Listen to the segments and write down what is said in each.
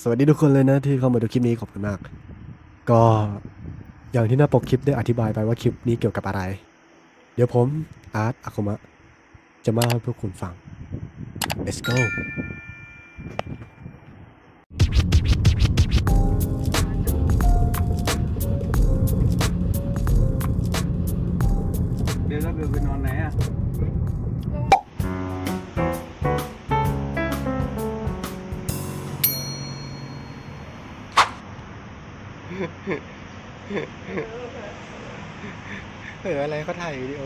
สวัสดีทุกคนเลยนะที่เข้ามาดูคลิปนี้ขอบคุณมาก ก็อย่างที่หน้าปกคลิปได้อธิบายไปว่าคลิปนี้เกี่ยวกับอะไร เดี๋ยวผมอาร์ตอาคุมะจะมาให้พวกคุณฟัง let's go เดี๋ยวถ้าเกิดไปนอนไหน ออะไรเขาถ่ายวิดีโอ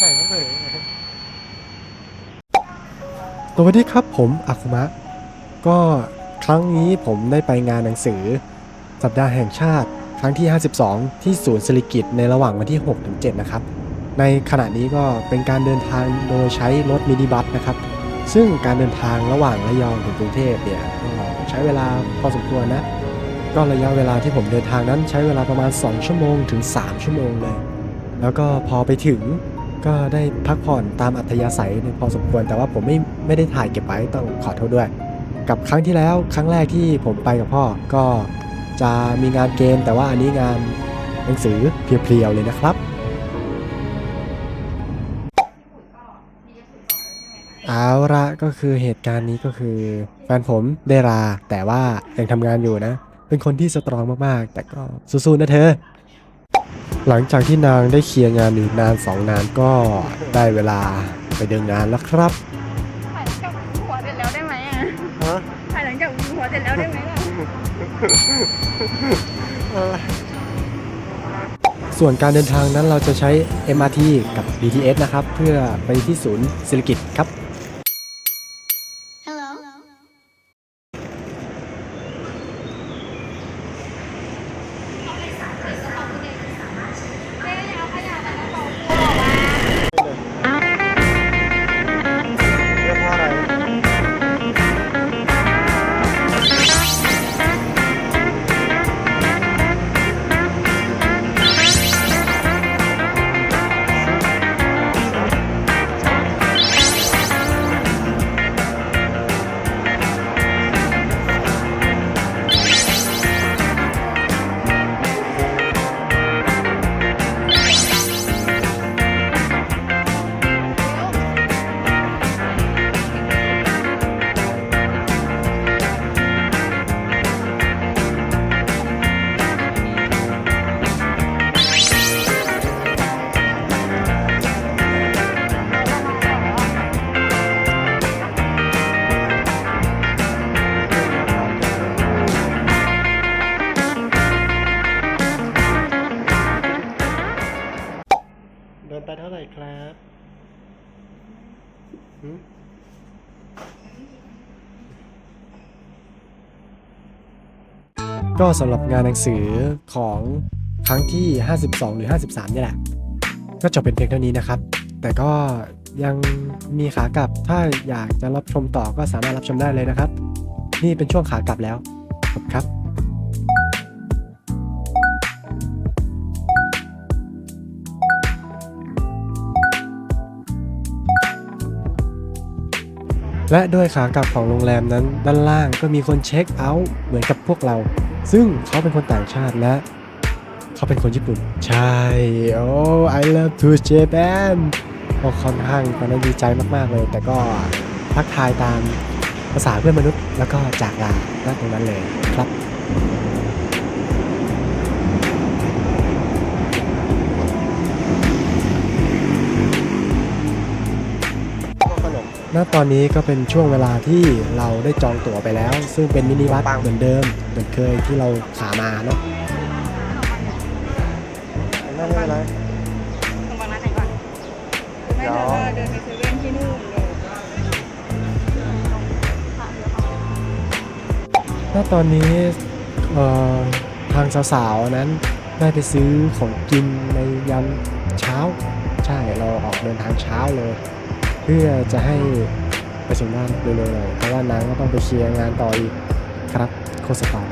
ถ่ายเขาเผลอสวัสดีครับผมอาคุมะ ก็ครั้งนี้ผมได้ไปงานหนังสือ สัปดาห์แห่งชาติ ครั้งที่ 52 ที่ศูนย์ศิริกิตในระหว่างวันที่ 6-7 นะครับ ในขณะนี้ก็เป็นการเดินทางโดยใช้รถมินิบัสนะครับ ซึ่งการเดินทางระหว่างระยองถึงกรุงเทพเนี่ยใช้เวลาพอสมควรนะ ก็ระยะเวลาที่ผมเดินทางนั้นใช้เวลาประมาณ 2 ชั่วโมงถึง 3 ชั่วโมงเลย แล้วก็พอไปถึงก็ได้พักผ่อนตามอัธยาศัยพอสมควร แต่ว่าผมไม่ไม่ได้ถ่ายเก็บไว้ต้องขอโทษด้วย กับครั้งที่แล้วครั้งแรกที่ผมไปกับพ่อก็จะมีงานเกมแต่ว่าอันนี้งานหนังสือเพียวๆเลยนะครับเอาละก็คือเหตุการณ์นี้ก็คือแฟนผมได้ลาแต่ว่ายังทำงานอยู่นะ เป็นคนที่สตรองมากๆ แต่ก็สู้ๆนะเธอ หลังจากที่นางได้เคลียร์งานอยู่นานสองนานก็ได้เวลาไปเดินงานแล้วครับถ่ายหลังจากวิวหัวเสร็จแล้วได้ไหมอะฮะถ่ายหลังจากวิวหัวเสร็จแล้วได้ไหมล่ะส่วนการเดินทางนั้นเราจะใช้ MRT กับ BTS นะครับ เพื่อไปที่ศูนย์ศิริกิตครับ ก็สำหรับงานหนังสือของครั้งที่ 52 หรือ 53เนี่ยแหละ ก็จบเป็นเพียงเท่านี้นะครับ แต่ก็ยังมีขากลับ ถ้าอยากจะรับชมต่อก็สามารถรับชมได้เลยนะครับ นี่เป็นช่วงขากลับแล้วขอบคุณครับและด้วยขากลับของโรงแรมนั้นด้านล่างก็มีคนเช็คเอาท์เหมือนกับพวกเรา ซึ่งเขาเป็นคนต่างชาติและ เขาเป็นคนญี่ปุ่น ใช่ โอ้ I love to Japan ก็ค่อนข้างตอนนั้นดีใจมากๆเลย แต่ก็ทักทายตามภาษาเพื่อนมนุษย์ แล้วก็จากลาณตรงนั้นเลยครับ ณตอนนี้ก็เป็นช่วงเวลาที่เราได้จองตั๋วไปแล้ว ซึ่งเป็นมินิบัสเหมือนเดิม เหมือนเคยที่เราขามาเนาะนั่นไม่เป็นไรตรงบางร้านไหนก่อนไม่เลยเดินไปเซเว่นที่นู่นเลยณตอนนี้ทางสาวๆนั้นได้ไปซื้อของกินในยามเช้า ใช่เราออกเดินทางเช้าเลย เพื่อจะให้ไปถึงบ้านเร็วๆหน่อยเพราะว่านางก็ต้องไปเคลียร์งานต่ออีกครับโคสปา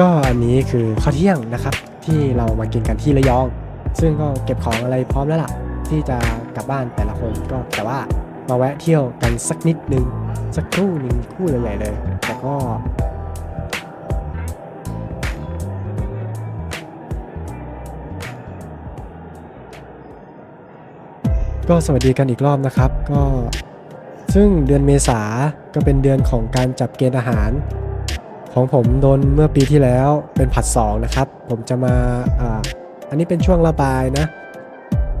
ก็อันนี้คือข้าวเที่ยงนะครับ ที่เรามากินกันที่ระยอง ซึ่งก็เก็บของอะไรพร้อมแล้วล่ะ ที่จะกลับบ้านแต่ละคนก็แต่ว่ามาแวะเที่ยวกันสักนิดนึง สักครู่หนึ่งคู่ใหญ่ๆเลยแต่ก็ก็สวัสดีกันอีกรอบนะครับ ก็ซึ่งเดือนเมษาก็เป็นเดือนของการจับเกณฑ์อาหาร ของผมโดนเมื่อปีที่แล้วเป็นผัดสองนะครับ ผมจะมาอ่าอันนี้เป็นช่วงระบายนะ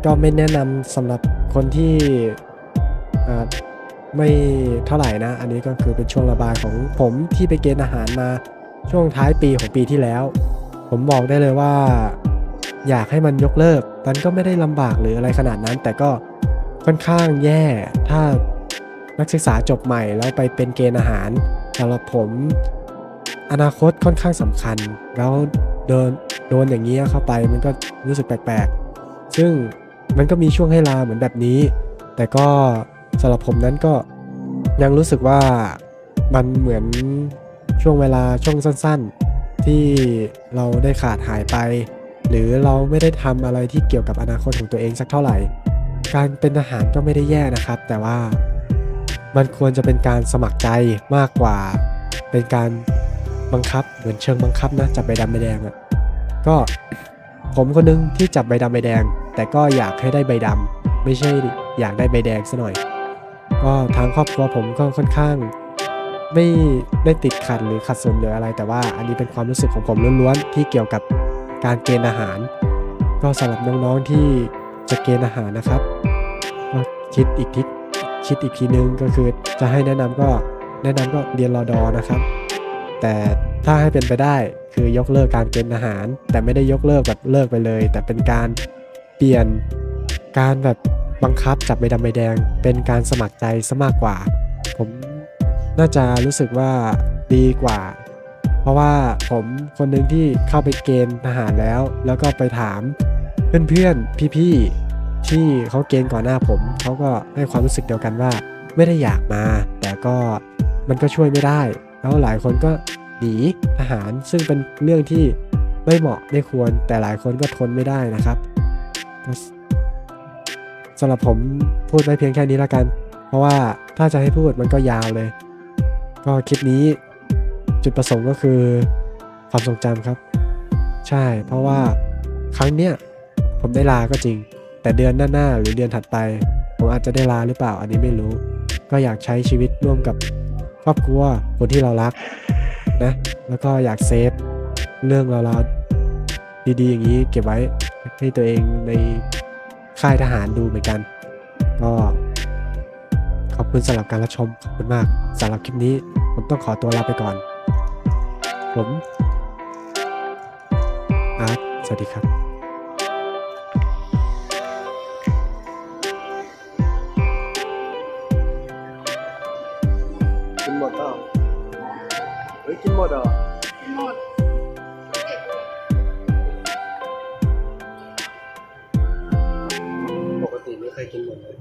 ก็ไม่แนะนำสำหรับคนที่อ่าไม่เท่าไหร่นะ อันนี้ก็คือเป็นช่วงระบายของผมที่ไปเกณฑ์อาหารมาช่วงท้ายปีของปีที่แล้ว ผมบอกได้เลยว่า อยากให้มันยกเลิก มันก็ไม่ได้ลำบากหรืออะไรขนาดนั้น แต่ก็ค่อนข้างแย่ ถ้านักศึกษาจบใหม่แล้วไปเป็นเกณฑ์อาหารสำหรับผม อนาคตค่อนข้างสำคัญ แล้วโดนโดนอย่างนี้เข้าไปมันก็รู้สึกแปลกๆ ซึ่งมันก็มีช่วงให้ลาเหมือนแบบนี้ แต่ก็สำหรับผมนั้นก็ยังรู้สึกว่ามันเหมือนช่วงเวลาช่วงสั้นๆ ที่เราได้ขาดหายไป หรือเราไม่ได้ทำอะไรที่เกี่ยวกับอนาคตของตัวเองสักเท่าไหร่ การเป็นทหารก็ไม่ได้แย่นะครับ แต่ว่ามันควรจะเป็นการสมัครใจมากกว่า เป็นการ บังคับเหมือนเชิงบังคับนะจับใบดำใบแดงอะ่ะก็ผมคนนึงที่จับใบดำใบแดง แต่ก็อยากให้ได้ใบดำไม่ใช่อยากได้ใบแดงซะหน่อย ก็ทางครอบครัวผมก็ค่อนข้าง ไม่ได้ติดขัดหรือขัดสนหรืออะไร แต่ว่าอันนี้เป็นความรู้สึกของผมล้วนๆที่เกี่ยวกับการเกณฑ์อาหาร ก็สำหรับน้องๆที่จะเกณฑ์อาหารนะครับก็คิดอีกทิศคิดอีกทีนึงก็คือจะให้แนะนำก็แนะนำก็เรียนรอดอนะครับ แต่ถ้าให้เป็นไปได้คือยกเลิกการเกณฑ์อาหาร แต่ไม่ได้ยกเลิกแบบเลิกไปเลย แต่เป็นการเปลี่ยนการแบบบังคับจับใบดำใบแดง เป็นการสมัครใจซะมากกว่า ผมน่าจะรู้สึกว่าดีกว่า เพราะว่าผมคนหนึ่งที่เข้าไปเกณฑ์ทหารแล้ว แล้วก็ไปถามเพื่อนๆพี่ๆที่เขาเกณฑ์ก่อนหน้าผมเขาก็ให้ความรู้สึกเดียวกันว่า ไม่ได้อยากมา แต่ก็มันก็ช่วยไม่ได้ แล้วหลายคนก็หนีทหารซึ่งเป็นเรื่องที่ไม่เหมาะไม่ควร แต่หลายคนก็ทนไม่ได้นะครับสำหรับผมพูดไว้เพียงแค่นี้แล้วกัน เพราะว่าถ้าจะให้พูดมันก็ยาวเลย ก็คลิปนี้จุดประสงค์ก็คือความทรงจำครับ ใช่ เพราะว่าครั้งเนี้ยผมได้ลาก็จริง แต่เดือนหน้าๆหรือเดือนถัดไป ผมอาจจะได้ลาหรือเปล่าอันนี้ไม่รู้ ก็อยากใช้ชีวิตร่วมกับ ครอบครัวคนที่เรารักนะแล้วก็อยากเซฟเรื่องราวๆดีๆ อย่างนี้เก็บไว้ให้ตัวเองในค่ายทหารดูเหมือนกัน ก็ขอบคุณสำหรับการรับชมขอบคุณมากสำหรับคลิปนี้ ผมต้องขอตัวลาไปก่อน ผมอาร์ตสวัสดีครับ กินหมดเหรอ หมดปกติไม่เคยกินหมดเลย